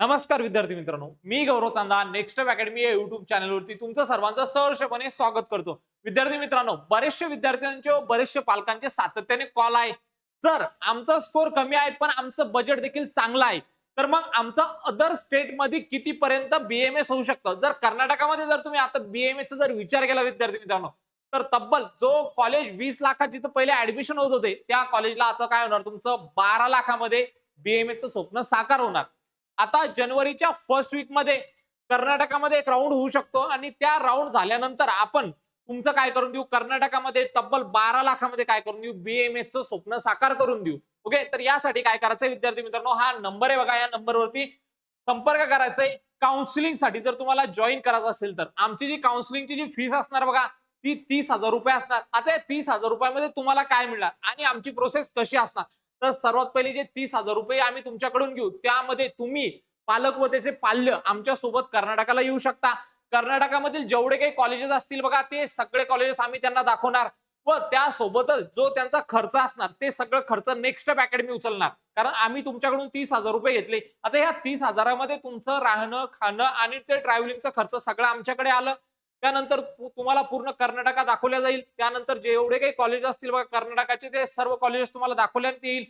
नमस्कार विद्यार्थी मित्रांनो मी गौरव चांदा नेक्स्ट अकॅडमी या युट्यूब चॅनलवरती तुमचं सर्वांचं सहर्षपणे स्वागत करतो. विद्यार्थी मित्रांनो बरेचसे विद्यार्थ्यांचे व बरेचसे पालकांचे सातत्याने कॉल आहे. जर आमचा स्कोर कमी आहे पण आमचं बजेट देखील चांगलं आहे तर मग आमचं अदर स्टेटमध्ये कितीपर्यंत बीएमएस होऊ शकतं? जर कर्नाटकामध्ये जर तुम्ही आता बीएमएस चा जर विचार केला विद्यार्थी मित्रांनो तर तब्बल जो कॉलेज वीस लाखाची तर पहिले ऍडमिशन होत होते त्या कॉलेजला आता काय होणार? तुमचं बारा लाखामध्ये बीएमएस चं स्वप्न साकार होणार. आता जानेवारीच्या फर्स्ट वीकमध्ये कर्नाटकामध्ये एक राऊंड होऊ शकतो आणि त्या राऊंड झाल्यानंतर आपण तुमचं काय करून देऊ? कर्नाटकामध्ये तब्बल बारा लाखामध्ये काय करून देऊ? बीएमएसचं स्वप्न साकार करून देऊ. ओके तर यासाठी काय करायचंय विद्यार्थी मित्रांनो? हा नंबर आहे बघा या नंबरवरती संपर्क करायचंय. काउन्सिलिंगसाठी जर तुम्हाला जॉईन करायचं असेल तर. आमची जी काउन्सिलिंगची जी फीस असणार बघा ती तीस हजार रुपये असणार. आता या तीस हजार रुपयामध्ये तुम्हाला काय मिळणार? आणि आमची प्रोसेस कशी असणार? तर सर्वात पहिले जे तीस हजार रुपये आम्ही तुमच्याकडून घेऊ त्यामध्ये तुम्ही पालक व त्याचे पाल्य आमच्यासोबत कर्नाटकाला येऊ शकता. कर्नाटकामधील जेवढे काही कॉलेजेस असतील बघा ते सगळे कॉलेजेस आम्ही त्यांना दाखवणार. व त्यासोबतच जो त्यांचा खर्च असणार ते सगळं खर्च नेक्स्ट स्टेप अकॅडमी उचलणार. कारण आम्ही तुमच्याकडून तीस हजार रुपये घेतले. आता ह्या तीस हजारामध्ये तुमचं राहणं खाणं आणि ते ट्रॅव्हलिंगचा खर्च सगळं आमच्याकडे आलं. त्यानंतर तुम्हाला पूर्ण कर्नाटका दाखवल्या जाईल. त्यानंतर जेवढे काही कॉलेज असतील बघा कर्नाटकाचे ते सर्व कॉलेजेस तुम्हाला दाखवण्यात येईल.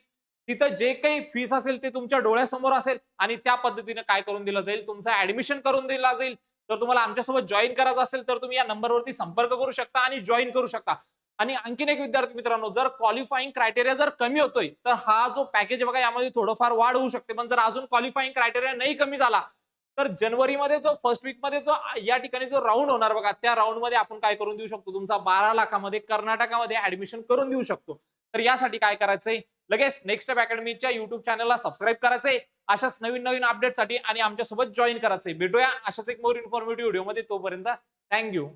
तिथं जे काही फीस असेल ते तुमच्या डोळ्यासमोर असेल आणि त्या पद्धतीने काय करून दिलं जाईल? तुमचं ऍडमिशन करून दिलं जाईल. तर तुम्हाला आमच्यासोबत जॉईन करायचं असेल तर तुम्ही या नंबरवरती संपर्क करू शकता आणि जॉईन करू शकता. आणि आणखीन एक विद्यार्थी मित्रांनो जर क्वालिफाईंग क्रायटेरिया जर कमी होतोय तर हा जो पॅकेज बघा यामध्ये थोडंफार वाढ होऊ शकते. पण जर अजून क्वालिफाईंग क्रायटेरिया नाही कमी झाला तर जानेवारीमध्ये जो फर्स्ट वीकमध्ये जो या ठिकाणी जो राऊंड होणार बघा त्या राऊंडमध्ये आपण काय करून देऊ शकतो? तुमचा बारा लाखामध्ये कर्नाटकामध्ये ऍडमिशन करून देऊ शकतो. तर यासाठी काय करायचंय? लगेच नेक्स्ट अकॅडमीच्या युट्यूब चॅनलला सबस्क्राईब करायचंय. अशाच नवीन नवीन अपडेटसाठी आणि आमच्यासोबत जॉईन करायचंय. भेटूया अशाच एक मोर इन्फॉर्मेटिव्ह व्हिडिओमध्ये तोपर्यंत थँक्यू